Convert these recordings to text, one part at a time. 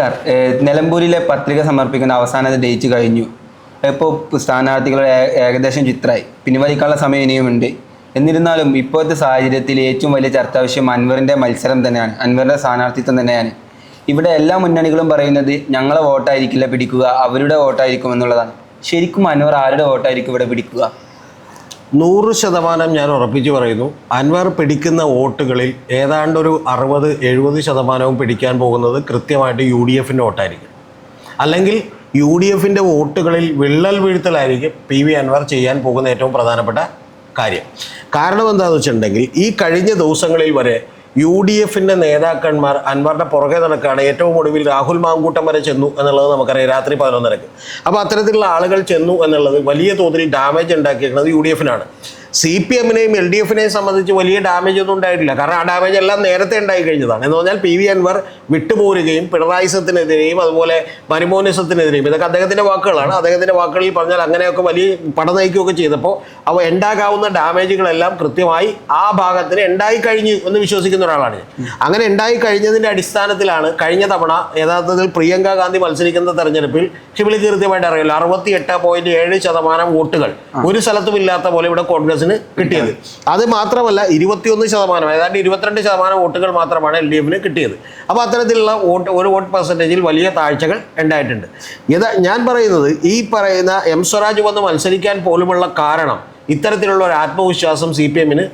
Sir നിലമ്പൂരിലെ പത്രിക സമർപ്പിക്കുന്ന അവസാന ഡേറ്റ് കഴിഞ്ഞു. ഇപ്പോൾ സ്ഥാനാർത്ഥികൾ ഏ- ഏകദേശം ചിത്രമായി. പിൻവലിക്കാനുള്ള സമയം ഇനിയുമുണ്ട് എന്നിരുന്നാലും ഇപ്പോഴത്തെ സാഹചര്യത്തിൽ ഏറ്റവും വലിയ ചർച്ചാ വിഷയം അൻവറിന്റെ മത്സരം തന്നെയാണ്. അൻവറിന്റെ സ്ഥാനാർത്ഥിത്വം തന്നെയാണ്. ഇവിടെ എല്ലാ മുന്നണികളും പറയുന്നത് ഞങ്ങളെ വോട്ടായിരിക്കില്ല പിടിക്കുക അവരുടെ വോട്ടായിരിക്കും എന്നുള്ളതാണ്. ശരിക്കും അൻവർ ആരുടെ വോട്ടായിരിക്കും ഇവിടെ പിടിക്കുക? നൂറ് ശതമാനം ഞാൻ ഉറപ്പിച്ചു പറയുന്നു. അൻവർ പിടിക്കുന്ന വോട്ടുകളിൽ ഏതാണ്ട് ഒരു അറുപത് എഴുപത് ശതമാനവും പിടിക്കാൻ പോകുന്നത് കൃത്യമായിട്ട് യു ഡി എഫിന്റെ വോട്ടായിരിക്കും. അല്ലെങ്കിൽ യു ഡി എഫിന്റെ വോട്ടുകളിൽ വിള്ളൽ വീഴ്ത്തലായിരിക്കും പി വി അൻവർ ചെയ്യാൻ പോകുന്ന ഏറ്റവും പ്രധാനപ്പെട്ട കാര്യം. കാരണം എന്താണെന്ന് വെച്ചിട്ടുണ്ടെങ്കിൽ ഈ കഴിഞ്ഞ ദിവസങ്ങളിൽ വരെ യു ഡി എഫിന്റെ നേതാക്കന്മാർ അൻവറിന്റെ പുറകെ നടക്കുകയാണ്. ഏറ്റവും ഒടുവിൽ രാഹുൽ മാങ്കൂട്ടം വരെ ചെന്നു എന്നുള്ളത് നമുക്കറിയാം. രാത്രി പതിനൊന്നരക്ക്. അപ്പോൾ അത്തരത്തിലുള്ള ആളുകൾ ചെന്നു എന്നുള്ളത് വലിയ തോതിൽ ഡാമേജ് ഉണ്ടാക്കിയിരിക്കുന്നത് യു ഡി എഫിനാണ് സി പി എമ്മിനെയും എൽ ഡി എഫിനെയും സംബന്ധിച്ച് വലിയ ഡാമേജ് ഒന്നും ഉണ്ടായിട്ടില്ല. കാരണം ആ ഡാമേജ് എല്ലാം നേരത്തെ ഉണ്ടായി കഴിഞ്ഞതാണ്. എന്ന് പറഞ്ഞാൽ പി വി അൻവർ വിട്ടുപോരുകയും പിണറായിസത്തിനെതിരെയും അതുപോലെ മരുമോനിസത്തിനെതിരെയും ഇതൊക്കെ അദ്ദേഹത്തിന്റെ വാക്കുകളാണ്. അദ്ദേഹത്തിന്റെ വാക്കുകളിൽ പറഞ്ഞാൽ അങ്ങനെയൊക്കെ വലിയ പട നയിക്കുകയൊക്കെ ചെയ്തപ്പോൾ അവ ഉണ്ടാകാവുന്ന ഡാമേജുകളെല്ലാം കൃത്യമായി ആ ഭാഗത്തിന് ഉണ്ടായി കഴിഞ്ഞു എന്ന് വിശ്വസിക്കുന്ന ഒരാളാണ് അങ്ങനെ ഉണ്ടായി കഴിഞ്ഞതിന്റെ അടിസ്ഥാനത്തിലാണ് കഴിഞ്ഞ തവണ യഥാർത്ഥത്തിൽ പ്രിയങ്ക ഗാന്ധി മത്സരിക്കുന്ന തെരഞ്ഞെടുപ്പിൽ ഷിബിലി കൃത്യമായിട്ട് അറിയില്ല അറുപത്തി എട്ട് പോയിന്റ് ഏഴ് ശതമാനം വോട്ടുകൾ. ഒരു സ്ഥലത്തും ഇല്ലാത്ത പോലെ ഇവിടെ കോൺഗ്രസിന് കിട്ടിയത്. അത് മാത്രമല്ല ഇരുപത്തിയൊന്ന് ശതമാനം ഏതാണ്ട് ഇരുപത്തിരണ്ട് ശതമാനം വോട്ടുകൾ മാത്രമാണ് എൽ ഡി എഫിന് കിട്ടിയത്. അപ്പോൾ അത്തരത്തിലുള്ള വോട്ട് ഒരു വോട്ട് പെർസെന്റേജിൽ വലിയ താഴ്ചകൾ ഉണ്ടായിട്ടുണ്ട്. ഇത് ഞാൻ പറയുന്നത് ഈ പറയുന്ന എം സ്വരാജ് വന്ന് മത്സരിക്കാൻ പോലുമുള്ള കാരണം ഇത്തരത്തിലുള്ള ഒരു ആത്മവിശ്വാസം സി പി എമ്മിന്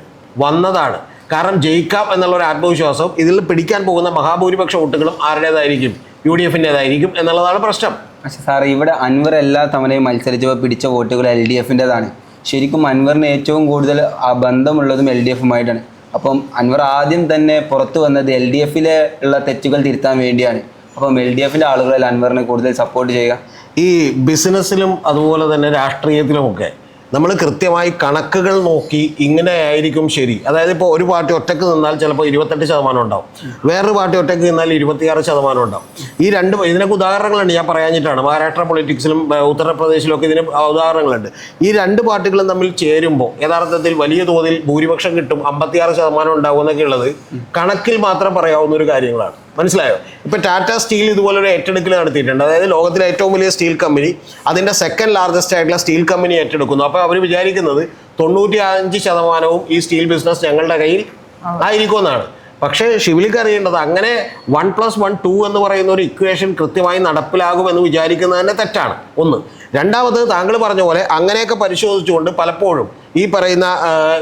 വന്നതാണ്. കാരണം ജയിക്കാം എന്നുള്ള ഒരു ആത്മവിശ്വാസം ഇതിൽ പിടിക്കാൻ പോകുന്ന മഹാഭൂരിപക്ഷ വോട്ടുകളും ആരുടേതായിരിക്കും? യു ഡി എഫിന്റെതായിരിക്കും എന്നുള്ളതാണ് പ്രശ്നം. പക്ഷേ സാർ ഇവിടെ അൻവർ എല്ലാ തവണയും മത്സരിച്ചപ്പോൾ പിടിച്ച വോട്ടുകൾ എൽ ഡി എഫിന്റെതാണ്. ശരിക്കും അൻവറിന് ഏറ്റവും കൂടുതൽ ആ ബന്ധമുള്ളതും എൽ ഡി എഫുമായിട്ടാണ്. അപ്പം അൻവർ ആദ്യം തന്നെ പുറത്തു വന്നത് എൽ ഡി എഫിലെ ഉള്ള തെറ്റുകൾ തിരുത്താൻ വേണ്ടിയാണ്. അപ്പം എൽ ഡി എഫിന്റെ ആളുകളിൽ അൻവറിനെ കൂടുതൽ സപ്പോർട്ട് ചെയ്യുക. ഈ ബിസിനസ്സിലും അതുപോലെ തന്നെ രാഷ്ട്രീയത്തിലുമൊക്കെ നമ്മൾ കൃത്യമായി കണക്കുകൾ നോക്കി ഇങ്ങനെ ആയിരിക്കും ശരി. അതായത് ഇപ്പോൾ ഒരു പാർട്ടി ഒറ്റയ്ക്ക് നിന്നാൽ ചിലപ്പോൾ ഇരുപത്തെട്ട് ശതമാനം ഉണ്ടാവും. വേറൊരു പാർട്ടി ഒറ്റയ്ക്ക് നിന്നാൽ ഇരുപത്തിയാറ് ശതമാനം ഉണ്ടാവും. ഈ രണ്ട് ഇതിനൊക്കെ ഉദാഹരണങ്ങളുണ്ട് ഞാൻ പറയാഞ്ഞിട്ടാണ്. മഹാരാഷ്ട്ര പൊളിറ്റിക്സിലും ഉത്തർപ്രദേശിലും ഒക്കെ ഇതിന് ഉദാഹരണങ്ങളുണ്ട്. ഈ രണ്ട് പാർട്ടികളും തമ്മിൽ ചേരുമ്പോൾ യഥാർത്ഥത്തിൽ വലിയ തോതിൽ ഭൂരിപക്ഷം കിട്ടും അമ്പത്തിയാറ് ശതമാനം ഉണ്ടാവും എന്നൊക്കെ ഉള്ളത് കണക്കിൽ മാത്രം പറയാവുന്ന ഒരു കാര്യങ്ങളാണ്. മനസ്സിലായോ? ഇപ്പൊ ടാറ്റ സ്റ്റീൽ ഇതുപോലെ ഒരു ഏറ്റെടുക്കൽ നടത്തിയിട്ടുണ്ട്. അതായത് ലോകത്തിലെ ഏറ്റവും വലിയ സ്റ്റീൽ കമ്പനി അതിന്റെ സെക്കൻഡ് ലാർജസ്റ്റ് ആയിട്ടുള്ള സ്റ്റീൽ കമ്പനി ഏറ്റെടുക്കുന്നു. അപ്പോൾ അവർ വിചാരിക്കുന്നത് തൊണ്ണൂറ്റി അഞ്ച് ശതമാനവും ഈ സ്റ്റീൽ ബിസിനസ് ഞങ്ങളുടെ കയ്യിൽ ആയിരിക്കുമെന്നാണ്. പക്ഷേ ഷിവിലിക്ക് അറിയേണ്ടത് അങ്ങനെ വൺ പ്ലസ് വൺ ടു എന്ന് പറയുന്ന ഒരു ഇക്വേഷൻ കൃത്യമായി നടപ്പിലാകുമെന്ന് വിചാരിക്കുന്നത് തന്നെ തെറ്റാണ്. ഒന്ന് രണ്ടാമത് താങ്കൾ പറഞ്ഞ പോലെ അങ്ങനെയൊക്കെ പരിശോധിച്ചുകൊണ്ട് പലപ്പോഴും ഈ പറയുന്ന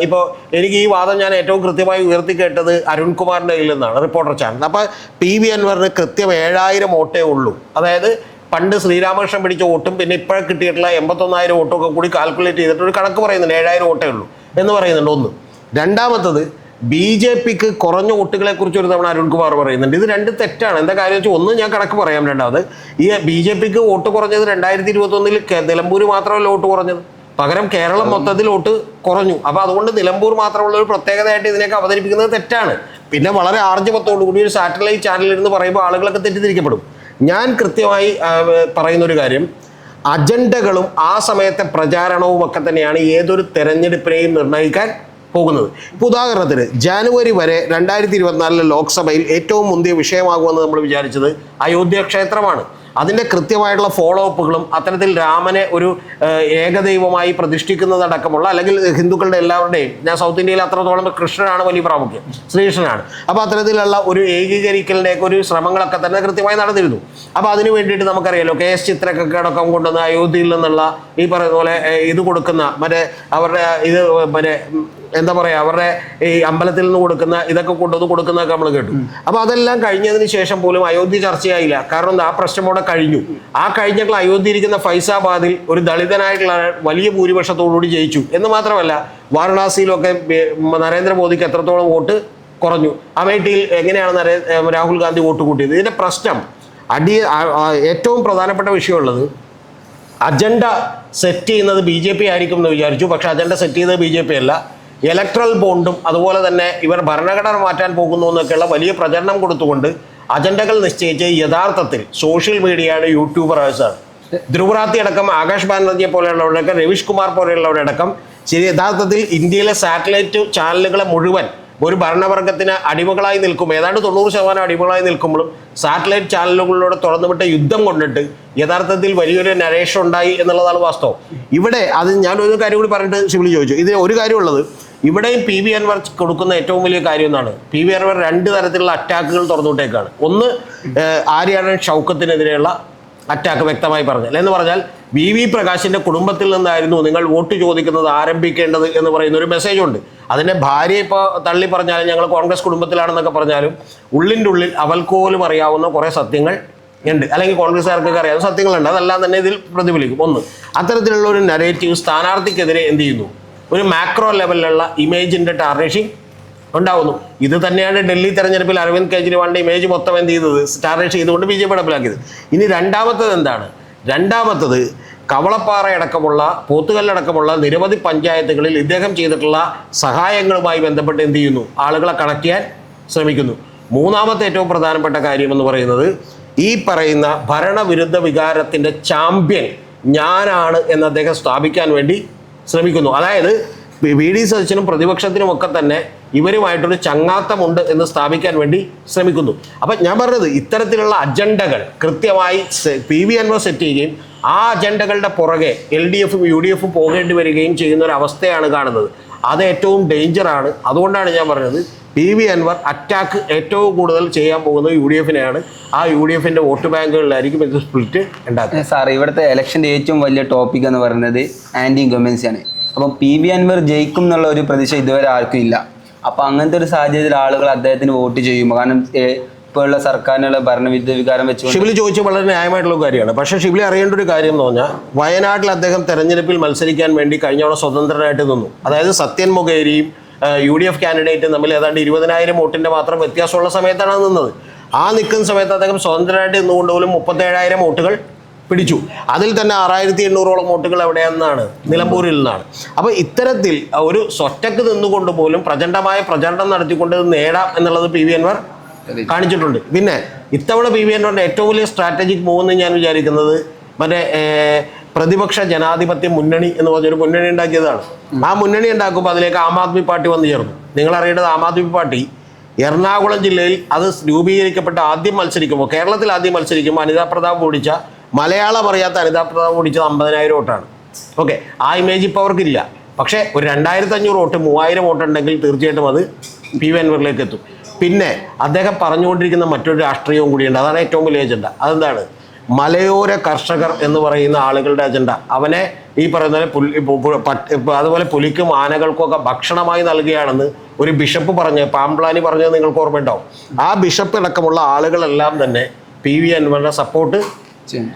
ഇപ്പോൾ എനിക്ക് ഈ വാദം ഞാൻ ഏറ്റവും കൃത്യമായി ഉയർത്തി കേട്ടത് അരുൺകുമാറിന്റെ കയ്യിൽ നിന്നാണ് റിപ്പോർട്ടർ ചാനൽ അപ്പോൾ പി വി അൻവറിന് കൃത്യം ഏഴായിരം വോട്ടേ ഉള്ളൂ. അതായത് പണ്ട് ശ്രീരാമകൃഷ്ണൻ പിടിച്ച വോട്ടും പിന്നെ ഇപ്പോഴും കിട്ടിയിട്ടുള്ള എൺപത്തൊന്നായിരം വോട്ടും ഒക്കെ കൂടി കാൽക്കുലേറ്റ് ചെയ്തിട്ട് ഒരു കണക്ക് പറയുന്നുണ്ട് ഏഴായിരം വോട്ടേ ഉള്ളൂ എന്ന് പറയുന്നുണ്ട് ഒന്ന്. രണ്ടാമത്തത് ബി ജെ പിക്ക് കുറഞ്ഞ വോട്ടുകളെ കുറിച്ച് ഒരു തവണ അരുൺകുമാർ പറയുന്നുണ്ട്. ഇത് രണ്ട് തെറ്റാണ്. എന്താ കാര്യം വെച്ചാൽ ഒന്ന് ഞാൻ കണക്ക് പറയാം രണ്ടാമത് ഈ ബി ജെ പിക്ക് വോട്ട് കുറഞ്ഞത് രണ്ടായിരത്തി ഇരുപത്തൊന്നിൽ നിലമ്പൂർ മാത്രമല്ല വോട്ട് കുറഞ്ഞത്? പകരം കേരളം മൊത്തത്തിൽ വോട്ട് കുറഞ്ഞു. അപ്പൊ അതുകൊണ്ട് നിലമ്പൂർ മാത്രമുള്ള ഒരു പ്രത്യേകതയായിട്ട് ഇതിനൊക്കെ അവതരിപ്പിക്കുന്നത് തെറ്റാണ്. പിന്നെ വളരെ ആർജവത്തോടു കൂടി ഒരു സാറ്റലൈറ്റ് ചാനലിൽ ഇരുന്ന് പറയുമ്പോൾ ആളുകളൊക്കെ തെറ്റിദ്ധരിക്കപ്പെടും. ഞാൻ കൃത്യമായി പറയുന്ന ഒരു കാര്യം. അജണ്ടകളും ആ സമയത്തെ പ്രചാരണവും ഒക്കെ തന്നെയാണ് ഏതൊരു തെരഞ്ഞെടുപ്പിനെയും നിർണയിക്കാൻ പോകുന്നത്. ഇപ്പോൾ ഉദാഹരണത്തിന് ജാനുവരി വരെ രണ്ടായിരത്തി ഇരുപത്തിനാലിലെ ലോക്സഭയിൽ ഏറ്റവും മുന്തിയ വിഷയമാകുമെന്ന് നമ്മൾ വിചാരിച്ചത് അയോധ്യ ക്ഷേത്രമാണ്. അതിന്റെ കൃത്യമായിട്ടുള്ള ഫോളോ അപ്പുകളും അത്തരത്തിൽ രാമനെ ഒരു ഏകദൈവമായി പ്രതിഷ്ഠിക്കുന്നതടക്കമുള്ള അല്ലെങ്കിൽ ഹിന്ദുക്കളുടെ എല്ലാവരുടെയും ഞാൻ സൗത്ത് ഇന്ത്യയിൽ അത്രത്തോളം കൃഷ്ണനാണ് വലിയ പ്രാമുഖ്യം ശ്രീകൃഷ്ണനാണ്. അപ്പോൾ അത്തരത്തിലുള്ള ഒരു ഏകീകരിക്കലിന്റെയൊക്കെ ഒരു ശ്രമങ്ങളൊക്കെ തന്നെ കൃത്യമായി നടന്നിരുന്നു. അപ്പോൾ അതിന് വേണ്ടിയിട്ട് നമുക്കറിയാലോ കെ എസ് ചിത്രക്കൊക്കെ അടക്കം കൊണ്ടുവന്ന് അയോധ്യയിൽ നിന്നുള്ള ഈ പറയുന്ന പോലെ ഇത് കൊടുക്കുന്ന മറ്റേ അവരുടെ ഇത് മറ്റേ എന്താ പറയുക അവരുടെ ഈ അമ്പലത്തിൽ നിന്ന് കൊടുക്കുന്ന ഇതൊക്കെ കൊണ്ടുവന്ന് കൊടുക്കുന്നതൊക്കെ നമ്മൾ കേട്ടു. അപ്പോൾ അതെല്ലാം കഴിഞ്ഞതിന് ശേഷം പോലും അയോധ്യ ചർച്ചയായില്ല. കാരണം ആ പ്രശ്നം അവിടെ കഴിഞ്ഞു. ആ കഴിഞ്ഞിട്ടുള്ള അയോധ്യ ഇരിക്കുന്ന ഫൈസാബാദിൽ ഒരു ദളിതനായിട്ടുള്ള വലിയ ഭൂരിപക്ഷത്തോടുകൂടി ജയിച്ചു. എന്ന് മാത്രമല്ല വാരണാസിയിലൊക്കെ നരേന്ദ്രമോദിക്ക് എത്രത്തോളം വോട്ട് കുറഞ്ഞു. അമേഠിയിൽ എങ്ങനെയാണ് രാഹുൽ ഗാന്ധി വോട്ട് കൂട്ടിയത്? ഇതിന്റെ പ്രശ്നം അടി ആ- ആ ഏറ്റവും പ്രധാനപ്പെട്ട വിഷയമുള്ളത് അജണ്ട സെറ്റ് ചെയ്യുന്നത് ബി ജെ പി ആയിരിക്കും എന്ന് വിചാരിച്ചു. പക്ഷെ അജണ്ട സെറ്റ് ചെയ്തത് ബി ജെ പി അല്ല. ഇലക്ട്രൽ ബോണ്ടും അതുപോലെ തന്നെ ഇവർ ഭരണഘടന മാറ്റാൻ പോകുന്നു എന്നൊക്കെയുള്ള വലിയ പ്രചരണം കൊടുത്തുകൊണ്ട് അജണ്ടകൾ നിശ്ചയിച്ച് യഥാർത്ഥത്തിൽ സോഷ്യൽ മീഡിയയുടെ യൂട്യൂബേഴ്സാണ് ധ്രുവറാത്തി അടക്കം ആകാശ് ബാനർജിയെ പോലെയുള്ളവരടക്കം രവീഷ് കുമാർ പോലെയുള്ളവരടക്കം യഥാർത്ഥത്തിൽ ഇന്ത്യയിലെ സാറ്റലൈറ്റ് ചാനലുകളെ മുഴുവൻ ഒരു ഭരണവർഗത്തിന് അടിമകളായി നിൽക്കും. ഏതാണ്ട് തൊണ്ണൂറ് ശതമാനം അടിമകളായി നിൽക്കുമ്പോഴും സാറ്റലൈറ്റ് ചാനലുകളിലൂടെ തുറന്നുവിട്ട യുദ്ധം കൊണ്ടിട്ട് യഥാർത്ഥത്തിൽ വലിയൊരു നരേഷൻ ഉണ്ടായി എന്നുള്ളതാണ് വാസ്തവം. ഇവിടെ അത് ഞാൻ ഒരു കാര്യം കൂടി പറഞ്ഞിട്ട് ശിവലി ചോദിച്ചു. ഇതിന് ഒരു കാര്യമുള്ളത് ഇവിടെയും പി വി അൻവർ കൊടുക്കുന്ന ഏറ്റവും വലിയ കാര്യം എന്നാണ് പി വി അൻവർ രണ്ട് തരത്തിലുള്ള അറ്റാക്കുകൾ തുറന്നുവിട്ടേക്കാണ്. ഒന്ന് ആര്യാടൻ ഷൗക്കത്തിനെതിരെയുള്ള അറ്റാക്ക് വ്യക്തമായി പറഞ്ഞു എന്ന് പറഞ്ഞാൽ വി വി പ്രകാശിന്റെ കുടുംബത്തിൽ നിന്നായിരുന്നു നിങ്ങൾ വോട്ട് ചോദിക്കുന്നത് ആരംഭിക്കേണ്ടത് എന്ന് പറയുന്ന ഒരു മെസ്സേജ് ഉണ്ട്. അതിന്റെ ഭാര്യ ഇപ്പോൾ തള്ളി പറഞ്ഞാലും ഞങ്ങൾ കോൺഗ്രസ് കുടുംബത്തിലാണെന്നൊക്കെ പറഞ്ഞാലും ഉള്ളിന്റെ ഉള്ളിൽ അവൾക്ക് പോലും അറിയാവുന്ന കുറേ സത്യങ്ങൾ ഉണ്ട്. അല്ലെങ്കിൽ കോൺഗ്രസ്സുകാർക്കൊക്കെ അറിയാവുന്ന സത്യങ്ങളുണ്ട്. അതെല്ലാം തന്നെ ഇതിൽ പ്രതിഫലിക്കും. ഒന്ന് അത്തരത്തിലുള്ള ഒരു നരേറ്റീവ് സ്ഥാനാർത്ഥിക്കെതിരെ എന്ത് ചെയ്യുന്നു? ഒരു മാക്രോ ലെവലിലുള്ള ഇമേജിന്റെ ടാർണിഷിങ് ഉണ്ടാവുന്നു. ഇത് തന്നെയാണ് ഡൽഹി തെരഞ്ഞെടുപ്പിൽ അരവിന്ദ് കെജ്രിവാളിന്റെ ഇമേജ് മൊത്തം എന്ത് ചെയ്തത്? ടാർണിഷ് ചെയ്തുകൊണ്ട് ബി ജെ പി നടപ്പിലാക്കിയത്. ഇനി രണ്ടാമത്തത് എന്താണ്? രണ്ടാമത്തത് കവളപ്പാറയടക്കമുള്ള പോത്തുകല്ലടക്കമുള്ള നിരവധി പഞ്ചായത്തുകളിൽ ഇദ്ദേഹം ചെയ്തിട്ടുള്ള സഹായങ്ങളുമായി ബന്ധപ്പെട്ട് എന്ത് ചെയ്യുന്നു? ആളുകളെ കണക്ട് ചെയ്യാൻ ശ്രമിക്കുന്നു. മൂന്നാമത്തെ ഏറ്റവും പ്രധാനപ്പെട്ട കാര്യം എന്ന് പറയുന്നത് ഈ പറയുന്ന ഭരണവിരുദ്ധ വികാരത്തിന്റെ ചാമ്പ്യൻ ഞാനാണ് എന്ന് അദ്ദേഹം സ്ഥാപിക്കാൻ വേണ്ടി ശ്രമിക്കുന്നു. അതായത് വി ഡി സതീശനും പ്രതിപക്ഷത്തിനും ഒക്കെ തന്നെ ഇവരുമായിട്ടൊരു ചങ്ങാത്തമുണ്ട് എന്ന് സ്ഥാപിക്കാൻ വേണ്ടി ശ്രമിക്കുന്നു. അപ്പം ഞാൻ പറഞ്ഞത് ഇത്തരത്തിലുള്ള അജണ്ടകൾ കൃത്യമായി പി വി അൻവർ സെറ്റ് ചെയ്യുകയും ആ അജണ്ടകളുടെ പുറകെ എൽ ഡി എഫും യു ഡി എഫും പോകേണ്ടി വരികയും ചെയ്യുന്ന ഒരു അവസ്ഥയാണ് കാണുന്നത്. അത് ഏറ്റവും ഡേഞ്ചറാണ് അതുകൊണ്ടാണ് ഞാൻ പറഞ്ഞത് പി വി അൻവർ അറ്റാക്ക് ഏറ്റവും കൂടുതൽ ചെയ്യാൻ പോകുന്നത് യു ഡി എഫിനെയാണ്. ആ യു ഡി എഫിന്റെ വോട്ട് ബാങ്കുകളിലായിരിക്കും ഇത് സ്പ്ലിറ്റ് ഉണ്ടാക്കുക. സാർ ഇവിടുത്തെ ഇലക്ഷന്റെ ഏറ്റവും വലിയ ടോപ്പിക് എന്ന് പറയുന്നത് ആന്റി ഇൻകമ്പൻസി ആണ്. അപ്പം പി ബി അൻവർ ജയിക്കും എന്നുള്ള ഒരു പ്രതീക്ഷ ഇതുവരെ ആർക്കും ഇല്ല. അപ്പം അങ്ങനത്തെ ഒരു സാഹചര്യത്തിൽ ആളുകൾ അദ്ദേഹത്തിന് വോട്ട് ചെയ്യും കാരണം ഇപ്പോഴുള്ള സർക്കാരിനുള്ള ഭരണവിധ വികാരം വെച്ച് ഷിബിലി ചോദിച്ച വളരെ ന്യായമായിട്ടുള്ള കാര്യമാണ്. പക്ഷേ ഷിബിലി അറിയേണ്ട ഒരു കാര്യം എന്ന് പറഞ്ഞാൽ വയനാട്ടിൽ അദ്ദേഹം തെരഞ്ഞെടുപ്പിൽ മത്സരിക്കാൻ വേണ്ടി കഴിഞ്ഞ തവണ സ്വതന്ത്രനായിട്ട് നിന്നു. അതായത് സത്യൻ മുഖേരിയും യു ഡി എഫ് കാൻഡിഡേറ്റും തമ്മിൽ ഏതാണ്ട് ഇരുപതിനായിരം വോട്ടിന്റെ മാത്രം വ്യത്യാസമുള്ള സമയത്താണ് നിന്നത്. ആ നിൽക്കുന്ന സമയത്ത് അദ്ദേഹം സ്വതന്ത്രമായിട്ട് നിന്നുകൊണ്ട് പോലും മുപ്പത്തേഴായിരം വോട്ടുകൾ പിടിച്ചു. അതിൽ തന്നെ ആറായിരത്തി എണ്ണൂറോളം വോട്ടുകൾ എവിടെയെന്നാണ്? നിലമ്പൂരിൽ നിന്നാണ്. അപ്പോൾ ഇത്തരത്തിൽ ഒരു സ്വറ്റക്ക് നിന്നുകൊണ്ട് പോലും പ്രചണ്ഡമായ പ്രചരണം നടത്തിക്കൊണ്ട് നേടാം എന്നുള്ളത് പി വി അൻവർ കാണിച്ചിട്ടുണ്ട്. പിന്നെ ഇത്തവണ പി വി അൻവറിന്റെ ഏറ്റവും വലിയ സ്ട്രാറ്റജിക് മൂവ് എന്ന് ഞാൻ വിചാരിക്കുന്നത് മറ്റേ പ്രതിപക്ഷ ജനാധിപത്യ മുന്നണി എന്ന് പറഞ്ഞൊരു മുന്നണി ഉണ്ടാക്കിയതാണ്. ആ മുന്നണി ഉണ്ടാക്കുമ്പോൾ അതിലേക്ക് ആം ആദ്മി പാർട്ടി വന്നു ചേർന്നു. നിങ്ങൾ അറിയേണ്ടത് ആം ആദ്മി പാർട്ടി എറണാകുളം ജില്ലയിൽ അത് രൂപീകരിക്കപ്പെട്ട ആദ്യം മത്സരിക്കുമ്പോൾ കേരളത്തിൽ ആദ്യം മത്സരിക്കുമ്പോൾ അനിതാ പ്രതാപ് ഓടിച്ച മലയാളം അറിയാത്ത അനിതാ പ്രതാപ് ഓടിച്ചത് അമ്പതിനായിരം വോട്ടാണ്. ഓക്കെ ആ ഇമേജ് ഇപ്പോൾ അവർക്കില്ല. പക്ഷേ ഒരു രണ്ടായിരത്തി അഞ്ഞൂറ് വോട്ട് മൂവായിരം വോട്ട് ഉണ്ടെങ്കിൽ തീർച്ചയായിട്ടും അത് പി വി അൻവറിലേക്ക് എത്തും. പിന്നെ അദ്ദേഹം പറഞ്ഞുകൊണ്ടിരിക്കുന്ന മറ്റൊരു രാഷ്ട്രീയവും കൂടിയുണ്ട്. അതാണ് ഏറ്റവും വലിയ അജണ്ട അതെന്താണ്? മലയോര കർഷകർ എന്ന് പറയുന്ന ആളുകളുടെ അജണ്ട അവനെ ഈ പറയുന്ന അതുപോലെ പുലിക്കും ആനകൾക്കും ഒക്കെ ഭക്ഷണമായി നൽകുകയാണെന്ന് ഒരു ബിഷപ്പ് പറഞ്ഞ് പാമ്പ്ലാനി പറഞ്ഞത് നിങ്ങൾക്ക് ഓർമ്മയുണ്ടാവും. ആ ബിഷപ്പ് അടക്കമുള്ള ആളുകളെല്ലാം തന്നെ പി വി അൻവറിനെ സപ്പോർട്ട്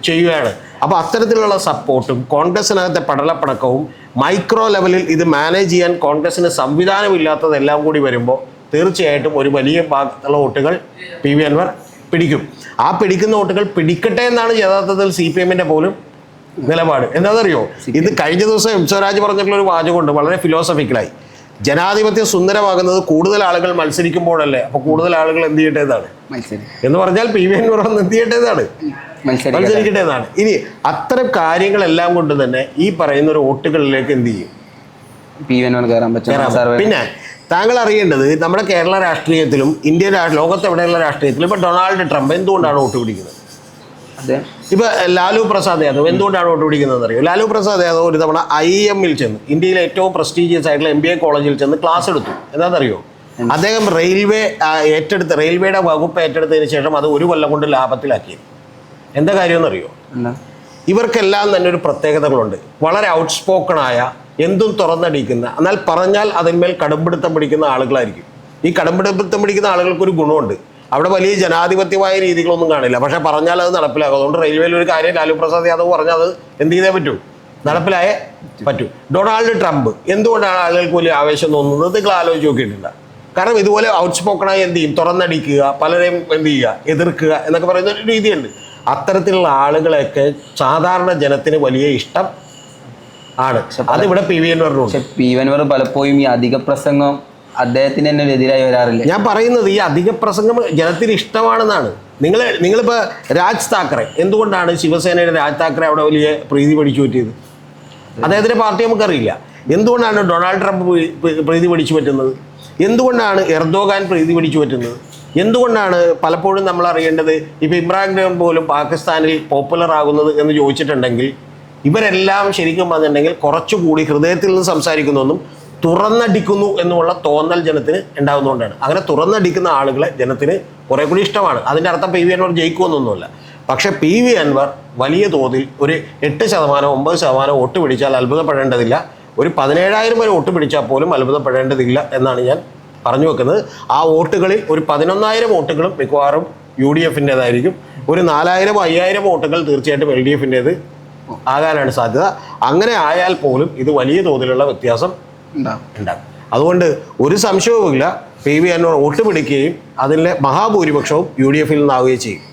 ചെയ്യുകയാണ്. അപ്പോൾ അത്തരത്തിലുള്ള സപ്പോർട്ടും കോൺഗ്രസിനകത്തെ പടലപ്പടക്കവും മൈക്രോ ലെവലിൽ ഇത് മാനേജ് ചെയ്യാൻ കോൺഗ്രസിന് സംവിധാനമില്ലാത്തതെല്ലാം കൂടി വരുമ്പോൾ തീർച്ചയായിട്ടും ഒരു വലിയ ഭാഗത്തുള്ള വോട്ടുകൾ പി വി അൻവർ പിടിക്കും. ആ പിടിക്കുന്ന വോട്ടുകൾ പിടിക്കട്ടെ എന്നാണ് യഥാർത്ഥത്തിൽ സി പി എമ്മിന്റെ പോലും നിലപാട്. എന്താണെന്നറിയോ? ഇത് കഴിഞ്ഞ ദിവസം എം സ്വരാജ് പറഞ്ഞിട്ടുള്ള ഒരു വാചകമുണ്ട് വളരെ ഫിലോസഫിക്കലായി ജനാധിപത്യം സുന്ദരമാകുന്നത് കൂടുതൽ ആളുകൾ മത്സരിക്കുമ്പോഴല്ലേ? അപ്പൊ കൂടുതൽ ആളുകൾ എന്ത് ചെയ്യേണ്ടതാണ്? എന്ന് പറഞ്ഞാൽ പി വി എൻ ഒന്ന് എന്ത് ചെയ്യേണ്ടതാണ്? മത്സരി മത്സരിക്കേണ്ടതാണ്. ഇനി അത്തരം കാര്യങ്ങളെല്ലാം കൊണ്ട് തന്നെ ഈ പറയുന്ന ഒരു വോട്ടുകളിലേക്ക് എന്ത് ചെയ്യും. പിന്നെ താങ്കൾ അറിയേണ്ടത് നമ്മുടെ കേരള രാഷ്ട്രീയത്തിലും ഇന്ത്യൻ ലോകത്തെവിടെയുള്ള രാഷ്ട്രീയത്തിലും ഇപ്പൊ ഡൊണാൾഡ് ട്രംപ് എന്തുകൊണ്ടാണ് വോട്ട് പിടിക്കുന്നത്? ഇപ്പൊ ലാലു പ്രസാദ് യാദവ് എന്തുകൊണ്ടാണ് വോട്ട് പിടിക്കുന്നത് അറിയോ? ലാലു പ്രസാദ് യാദവ് ഒരു തവണ ഐ എമ്മിൽ ചെന്ന് ഇന്ത്യയിലെ ഏറ്റവും പ്രസ്റ്റീജിയസ് ആയിട്ടുള്ള എം ബി എ കോളേജിൽ ചെന്ന് ക്ലാസ് എടുത്തു. എന്താണെന്നറിയോ? അദ്ദേഹം റെയിൽവേ ഏറ്റെടുത്ത് റെയിൽവേയുടെ വകുപ്പ് ഏറ്റെടുത്തതിന് ശേഷം അത് ഒരു കൊല്ലം കൊണ്ട് ലാഭത്തിലാക്കി. എന്താ കാര്യമെന്നറിയോ? ഇവർക്കെല്ലാം തന്നെ ഒരു പ്രത്യേകതകളുണ്ട്. വളരെ ഔട്ട്സ്പോക്കണായ എന്തും തുറന്നടിക്കുന്ന എന്നാൽ പറഞ്ഞാൽ അതിന്മേൽ കടുംപിടുത്തം പിടിക്കുന്ന ആളുകളായിരിക്കും. ഈ കടുംപിടുത്തം പിടിക്കുന്ന ആളുകൾക്ക് ഒരു ഗുണമുണ്ട്. അവിടെ വലിയ ജനാധിപത്യമായ രീതികളൊന്നും കാണില്ല. പക്ഷെ പറഞ്ഞാൽ അത് നടപ്പിലാകും അതുകൊണ്ട് റെയിൽവേയിൽ ഒരു കാര്യം ലാലു പ്രസാദ് യാദവ് പറഞ്ഞാൽ അത് എന്ത് ചെയ്തേ പറ്റൂ? നടപ്പിലായേ പറ്റൂ. ഡൊണാൾഡ് ട്രംപ് എന്തുകൊണ്ടാണ് ആളുകൾക്ക് വലിയ ആവേശം തോന്നുന്നത്? നിങ്ങൾ ആലോചിച്ച് നോക്കിയിട്ടില്ല. കാരണം ഇതുപോലെ ഔട്ട്സ്പോക്കണായി എന്ത് ചെയ്യും? തുറന്നടിക്കുക പലരെയും എന്ത് ചെയ്യുക? എതിർക്കുക എന്നൊക്കെ പറയുന്ന ഒരു രീതിയുണ്ട്. അത്തരത്തിലുള്ള ആളുകളെയൊക്കെ സാധാരണ ജനത്തിന് വലിയ ഇഷ്ടം ആണ്. അതിവിടെ പി വി എൻവറിനുണ്ട് പക്ഷെ പി വി അൻവർ പലപ്പോഴും ഈ അധിക പ്രസംഗം അദ്ദേഹത്തിന് തന്നെ എതിരായി വരാറില്ല? ഞാൻ പറയുന്നത് ഈ അധിക പ്രസംഗം ജനത്തിന് ഇഷ്ടമാണെന്നാണ്. നിങ്ങൾ നിങ്ങളിപ്പോൾ രാജ് താക്കറെ എന്തുകൊണ്ടാണ് ശിവസേനയുടെ രാജ് താക്കറെ അവിടെ വലിയ പ്രീതി പഠിച്ചു പറ്റിയത് അദ്ദേഹത്തിന്റെ പാർട്ടി നമുക്കറിയില്ല. എന്തുകൊണ്ടാണ് ഡൊണാൾഡ് ട്രംപ് പ്രീ- പ്രീ- പ്രീതി പഠിച്ചു പറ്റുന്നത് എന്തുകൊണ്ടാണ് എർദോഗാൻ പ്രീതി പിടിച്ചു പറ്റുന്നത് എന്തുകൊണ്ടാണ് പലപ്പോഴും നമ്മൾ അറിയേണ്ടത് ഇപ്പോൾ ഇമ്രാൻ ഖാൻ പോലും പാകിസ്ഥാനിൽ പോപ്പുലർ ആകുന്നത് എന്ന് ചോദിച്ചിട്ടുണ്ടെങ്കിൽ ഇവരെല്ലാം ശരിക്കും പറഞ്ഞിട്ടുണ്ടെങ്കിൽ കുറച്ചുകൂടി ഹൃദയത്തിൽ നിന്ന് സംസാരിക്കുന്നൊന്നും തുറന്നടിക്കുന്നു എന്നുള്ള തോന്നൽ ജനത്തിന് ഉണ്ടാകുന്നതുകൊണ്ടാണ് അങ്ങനെ തുറന്നടിക്കുന്ന ആളുകളെ ജനത്തിന് കുറെ കൂടി ഇഷ്ടമാണ്. അതിന്റെ അർത്ഥം പി വി അൻവർ ജയിക്കുമെന്നൊന്നുമില്ല. പക്ഷേ പി വി അൻവർ വലിയ തോതിൽ ഒരു എട്ട് ശതമാനം ഒമ്പത് ശതമാനം വോട്ട് പിടിച്ചാൽ അത്ഭുതപ്പെടേണ്ടതില്ല. ഒരു പതിനേഴായിരം വരെ വോട്ട് പിടിച്ചാൽ പോലും അത്ഭുതപ്പെടേണ്ടതില്ല എന്നാണ് ഞാൻ പറഞ്ഞു വെക്കുന്നത്. ആ വോട്ടുകളിൽ ഒരു പതിനൊന്നായിരം വോട്ടുകളും മിക്കവാറും യു ഡി എഫിന്റെതായിരിക്കും. ഒരു നാലായിരം അയ്യായിരം വോട്ടുകൾ തീർച്ചയായിട്ടും എൽ ഡി എഫിന്റേത് ആകാനാണ് സാധ്യത. അങ്ങനെ ആയാൽ പോലും ഇത് വലിയ തോതിലുള്ള വ്യത്യാസം ഉണ്ടാകും അതുകൊണ്ട് ഒരു സംശയവുമില്ല. പി വി വോട്ട് പിടിക്കുകയും അതിന്റെ മഹാഭൂരിപക്ഷവും യു ഡി എഫിൽ നിന്നാവുകയും ചെയ്യും.